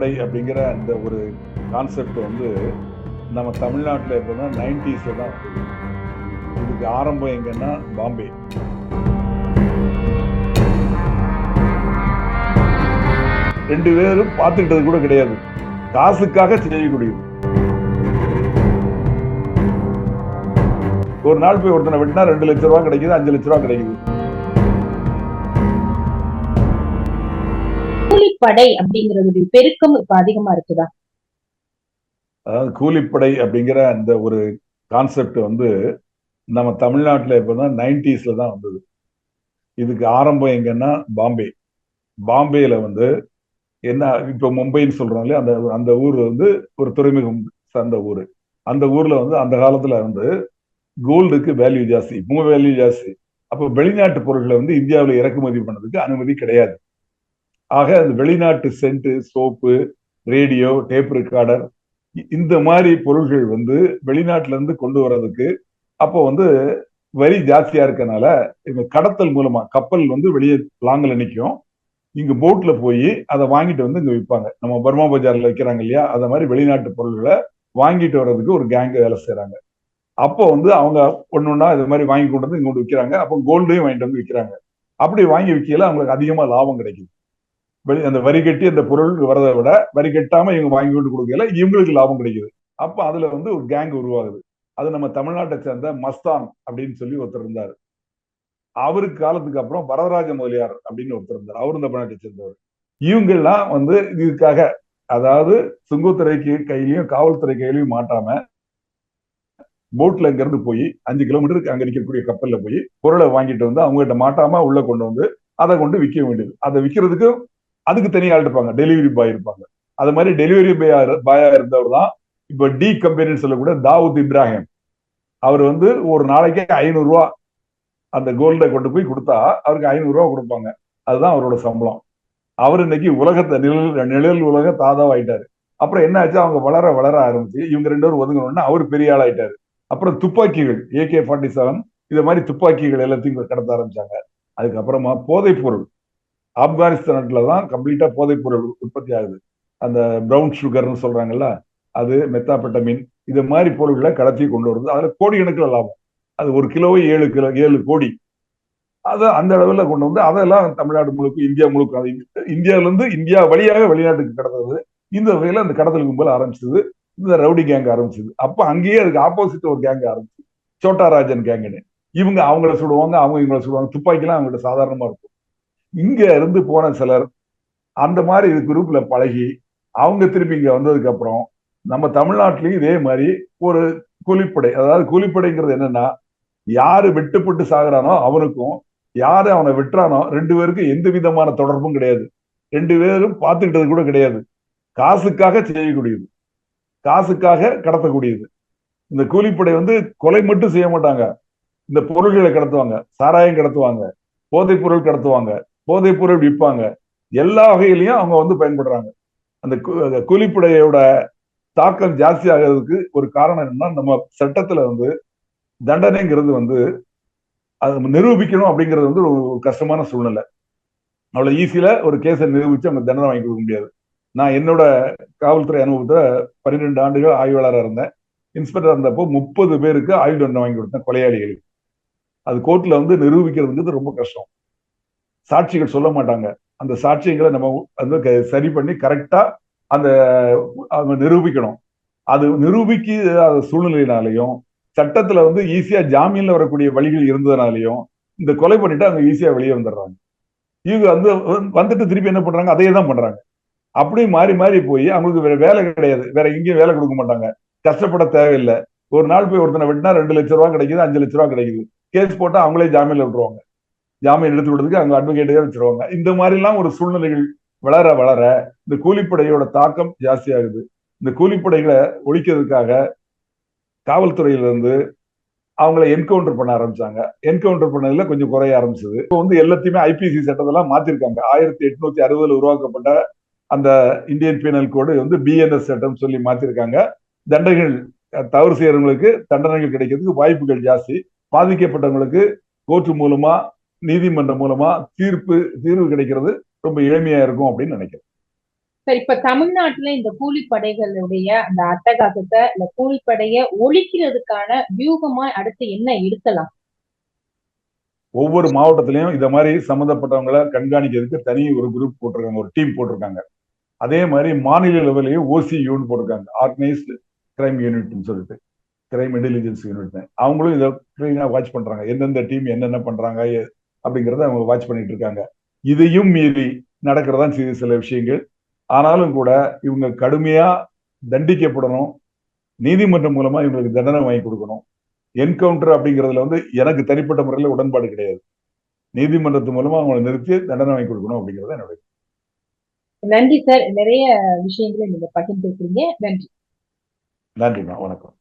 கூலிப்படை அப்படிங்கிற அந்த ஒரு கான்செப்ட் வந்து நம்ம தமிழ்நாட்டில் எப்போனா நைன்டிஸில் தான் இதுக்கு ஆரம்பம் எங்கன்னா பாம்பே. ரெண்டு பேரும் பார்த்துக்கிட்டது கூட கிடையாது. காசுக்காக செய்யக்கூடியது ஒரு நாள் போய் ஒருத்தனை வெட்டினா ரெண்டு லட்ச ரூபா கிடைக்குது அஞ்சு லட்ச ரூபா கிடைக்குது. கூலிப்படை அப்படிங்கறதுடைய பெருக்கம் இப்ப அதிகமா இருக்குதா? அதாவது கூலிப்படை அப்படிங்கிற அந்த ஒரு கான்செப்ட் வந்து நம்ம தமிழ்நாட்டில் இப்போதான் நைன்டிஸ்ல தான் வந்தது. இதுக்கு ஆரம்பம் எங்கன்னா பாம்பே. பாம்பேல வந்து என்ன இப்போ மும்பைன்னு சொல்றோம் இல்லையா? அந்த அந்த ஊர் வந்து ஒரு துறைமுகம் சார்ந்த ஊர். அந்த ஊர்ல வந்து அந்த காலத்துல வந்து கோல்டுக்கு வேல்யூ ஜாஸ்தி இப்போ வேல்யூ ஜாஸ்தி. அப்போ வெளிநாட்டு பொருட்களை வந்து இந்தியாவில் இறக்குமதி பண்ணதுக்கு அனுமதி கிடையாது. ஆக அந்த வெளிநாட்டு scent soap radio tape recorder இந்த மாதிரி பொருள்கள் வந்து வெளிநாட்டுல இருந்து கொண்டு வர்றதுக்கு அப்போ வந்து வரி ஜாஸ்தியா இருக்கனால இந்த கடத்தல் மூலமா கப்பல் வந்து வெளியே லாங்கில் நிற்கும் இங்க போட்ல போய் அதை வாங்கிட்டு வந்து இங்க விற்பாங்க நம்ம பர்மா பஜார்ல விற்கிறாங்க இல்லையா? அத மாதிரி வெளிநாட்டு பொருள்களை வாங்கிட்டு வர்றதுக்கு ஒரு கேங் வேலை செய்யறாங்க அப்போ வந்து அவங்க ஒன்னொன்னா இது மாதிரி வாங்கி கொண்டு வந்து இங்க கொண்டு விற்கிறாங்க அப்போ கோல்டையும் வாங்கிட்டு வந்து விற்கிறாங்க அப்படி வாங்கி விற்கல அவங்களுக்கு அதிகமா லாபம் கிடைக்குது. வெளி அந்த வரி கட்டி அந்த பொருள் வரதை விட வரி கட்டாம இவங்க வாங்கி கொண்டு கொடுக்கல இவங்களுக்கு லாபம் கிடைக்குது. அப்ப அதுல வந்து ஒரு கேங் உருவாகுது. அது நம்ம தமிழ்நாட்டை சேர்ந்த மஸ்தான் அப்படின்னு சொல்லி ஒருத்தர் இருந்தார். அவருக்கு காலத்துக்கு அப்புறம் வரதராஜ முதலியார் அப்படின்னு ஒருத்தர் இருந்தார். அவரும் தமிழ்நாட்டை சேர்ந்தவர். இவங்கெல்லாம் வந்து இதுக்காக அதாவது சுங்கத்துறைக்கு கையிலையும் காவல்துறை கையிலையும் மாட்டாம போட்ல இங்க இருந்து போய் அஞ்சு கிலோமீட்டருக்கு அங்க இருக்கக்கூடிய கப்பல்ல போய் பொருளை வாங்கிட்டு வந்து அவங்ககிட்ட மாட்டாம உள்ள கொண்டு வந்து அதை கொண்டு விற்க வேண்டியது. அதை விற்கிறதுக்கு அதுக்கு தனியாக ஆள் இருப்பாங்க. டெலிவரி பாய் இருப்பாங்க. அது மாதிரி டெலிவரி பாயா பாயா இருந்தவர் தான் இப்போ டி கம்பெனின்னு சொல்லக்கூட தாவூத் இப்ராஹிம். அவர் வந்து ஒரு நாளைக்கு ஐநூறுரூவா அந்த கோல்டை கொண்டு போய் கொடுத்தா அவருக்கு ஐநூறுரூவா கொடுப்பாங்க. அதுதான் அவரோட சம்பளம். அவர் இன்னைக்கு உலகத்தை நிழல் நிழல் உலக தாதாவாயிட்டாரு. அப்புறம் என்ன ஆச்சு அவங்க வளர வளர ஆரம்பிச்சு இவங்க ரெண்டு பேரும் ஒதுங்கணும்னா அவர் பெரிய ஆளாயிட்டாரு. ஆயிட்டாரு அப்புறம் துப்பாக்கிகள் ஏகே ஃபார்ட்டி செவன் இதை மாதிரி துப்பாக்கிகள் எல்லாத்தையும் கடத்த ஆரம்பிச்சாங்க. அதுக்கப்புறமா போதைப் பொருள். ஆப்கானிஸ்தான்ல தான் கம்ப்ளீட்டா போதைப்பொருள் உற்பத்தி ஆகுது அந்த ப்ரௌன் சுகர்னு சொல்றாங்கல்ல அது மெத்தாபெட்டமின் இது மாதிரி பொருள்களை கடத்தி கொண்டு வருது. அதுல கோடிக்கணக்கில் லாபம். அது ஒரு கிலோவை ஏழு கிலோ ஏழு கோடி. அதை அந்த அளவில் கொண்டு வந்து அதெல்லாம் தமிழ்நாடு முழுக்க இந்தியா முழுக்க அது இந்தியாவிலேருந்து இந்தியா வழியாக வெளிநாட்டுக்கு கடத்துறது. இந்த வகையில அந்த கடத்தல் கும்பல் ஆரம்பிச்சது. இந்த ரவுடி கேங் ஆரம்பிச்சது. அப்போ அங்கேயே அதுக்கு ஆப்போசிட் ஒரு கேங் ஆரம்பிச்சு சோட்டாராஜன் கேங்குன்னு இவங்க அவங்கள சுடுவாங்க அவங்க இவங்கள சுடுவாங்க. துப்பாக்கிலாம் அவங்கள்ட்ட சாதாரணமா இருக்கும். இங்க இருந்து போன சிலர் அந்த மாதிரி இது குரூப்ல பழகி அவங்க திருப்பி இங்க வந்ததுக்கு அப்புறம் நம்ம தமிழ்நாட்டிலையும் இதே மாதிரி ஒரு கூலிப்படை அதாவது கூலிப்படைங்கிறது என்னன்னா யாரு வெட்டுப்பட்டு சாகுறானோ அவனுக்கும் யாரு அவனை வெட்டுறானோ ரெண்டு பேருக்கும் எந்த விதமான தொடர்பும் கிடையாது. ரெண்டு பேரும் பார்த்துக்கிட்டது கூட கிடையாது. காசுக்காக செய்யக்கூடியது. காசுக்காக கடத்தக்கூடியது. இந்த கூலிப்படை வந்து கொலை மட்டும் செய்ய மாட்டாங்க. இந்த பொருள்களை கடத்துவாங்க சாராயம் கடத்துவாங்க போதைப் பொருள் கடத்துவாங்க. போதைப் பொருள் விற்பாங்க. எல்லா வகையிலையும் அவங்க வந்து பயன்படுறாங்க. அந்த கூலிப்படையோட தாக்கம் ஜாஸ்தி ஆகிறதுக்கு ஒரு காரணம் என்னன்னா நம்ம சட்டத்துல வந்து தண்டனைங்கிறது வந்து அது நிரூபிக்கணும் அப்படிங்கிறது வந்து ஒரு கஷ்டமான சூழ்நிலை. அவ்வளவு ஈஸியில ஒரு கேஸை நிரூபிச்சு அவங்க தண்டனை வாங்கி கொடுக்க முடியாது. நான் என்னோட காவல்துறை அனுபவத்துல பன்னிரெண்டு ஆண்டுகள் ஆய்வாளராக இருந்தேன். இன்ஸ்பெக்டர் இருந்தப்போ முப்பது பேருக்கு ஆயுள் தண்டனை வாங்கி கொடுத்தேன் கொலையாளிகளுக்கு. அது கோர்ட்ல வந்து நிரூபிக்கிறதுங்கிறது ரொம்ப கஷ்டம். சாட்சிகள் சொல்ல மாட்டாங்க. அந்த சாட்சியங்களை நம்ம வந்து சரி பண்ணி கரெக்டா அந்த அவங்க நிரூபிக்கணும். அது நிரூபிக்க சூழ்நிலையினாலையும் சட்டத்துல வந்து ஈஸியா ஜாமீன்ல வரக்கூடிய வழிகள் இருந்ததுனாலையும் இந்த கொலை பண்ணிட்டு அவங்க ஈஸியா வெளியே வந்துடுறாங்க. இவங்க வந்து வந்துட்டு திருப்பி என்ன பண்றாங்க? அதே தான் பண்றாங்க. அப்படி மாறி மாறி போய் அவங்களுக்கு வேற வேலை கிடையாது. வேற எங்கேயும் வேலை கொடுக்க மாட்டாங்க. கஷ்டப்பட தேவையில்லை. ஒரு நாள் போய் ஒருத்தனை வெட்டினா ரெண்டு லட்ச ரூபா கிடைக்குது அஞ்சு லட்ச ரூபா கிடைக்குது. கேஸ் போட்டா அவங்களே ஜாமீன்ல விட்டுருவாங்க. ஜாமீன் எடுத்து விடுறதுக்கு அங்க அட்வொகேட்டே வச்சிருவாங்க. இந்த மாதிரி எல்லாம் ஒரு சூழ்நிலைகள் வளர வளர இந்த கூலிப்படையோட தாக்கம் ஜாஸ்தியாகுது. இந்த கூலிப்படைகளை ஒழிக்கிறதுக்காக காவல்துறையிலிருந்து அவங்கள என்கவுண்டர் பண்ண ஆரம்பிச்சாங்க. என்கவுண்டர் பண்ணதுல கொஞ்சம் குறைய ஆரம்பிச்சது. இப்போ வந்து எல்லாத்தையுமே ஐபிசி சட்டத்தெல்லாம் மாத்திருக்காங்க. ஆயிரத்தி எட்நூத்தி அறுபதுல உருவாக்கப்பட்ட அந்த இந்தியன் பீனல் கோடு வந்து பிஎன்எஸ் சட்டம் சொல்லி மாத்திருக்காங்க. தண்டனைகள் தவறு செய்யறவங்களுக்கு தண்டனைகள் கிடைக்கிறதுக்கு வாய்ப்புகள் ஜாஸ்தி. பாதிக்கப்பட்டவங்களுக்கு கோர்ட்டு மூலமா நீதிமன்றம் மூலமா தீர்ப்பு தீர்வு கிடைக்கிறது ரொம்ப எளிமையா இருக்கும் அப்படின்னு நினைக்கிறேன். சார் இப்ப தமிழ்நாட்டுல இந்த கூலிப்படைகளுடைய அந்த அட்டகாசத்தை இல்ல கூலிப்படைய ஒழிக்கிறதுக்கான வியூகமா அடுத்து என்ன எடுக்கலாம் ஒவ்வொரு மாவட்டத்திலையும் இத மாதிரி சம்மந்தப்பட்டவங்களை கண்காணிக்கிறதுக்கு தனி ஒரு குரூப் போட்டிருக்காங்க ஒரு டீம் போட்டிருக்காங்க. அதே மாதிரி மாநில லெவலையும் ஓசி யூனிட் போட்டிருக்காங்க ஆர்கனைஸ்டு கிரைம் யூனிட்னு சொல்லிட்டு கிரைம் இன்டெலிஜென்ஸ் யூனிட் அவங்களும் இதை வாட்ச் பண்றாங்க. எந்தெந்த டீம் என்னென்ன பண்றாங்க அப்படிங்கறத அவங்க வாட்ச் பண்ணிட்டு இருக்காங்க. இதையும் மீறி நடக்கிறதா சில சில விஷயங்கள். ஆனாலும் கூட இவங்க கடுமையா தண்டிக்கப்படணும். நீதிமன்றம் மூலமா இவங்களுக்கு தண்டனை வாங்கி கொடுக்கணும். என்கவுண்டர் அப்படிங்கிறதுல வந்து எனக்கு தனிப்பட்ட முறையில் உடன்பாடு கிடையாது. நீதிமன்றத்து மூலமா அவங்களை நிறுத்தி தண்டனை வாங்கி கொடுக்கணும் அப்படிங்கிறது என்னுடைய நன்றி சார். நிறைய விஷயங்களை நீங்க பகிர்ந்துருக்கீங்க நன்றி. நன்றிமா வணக்கம்.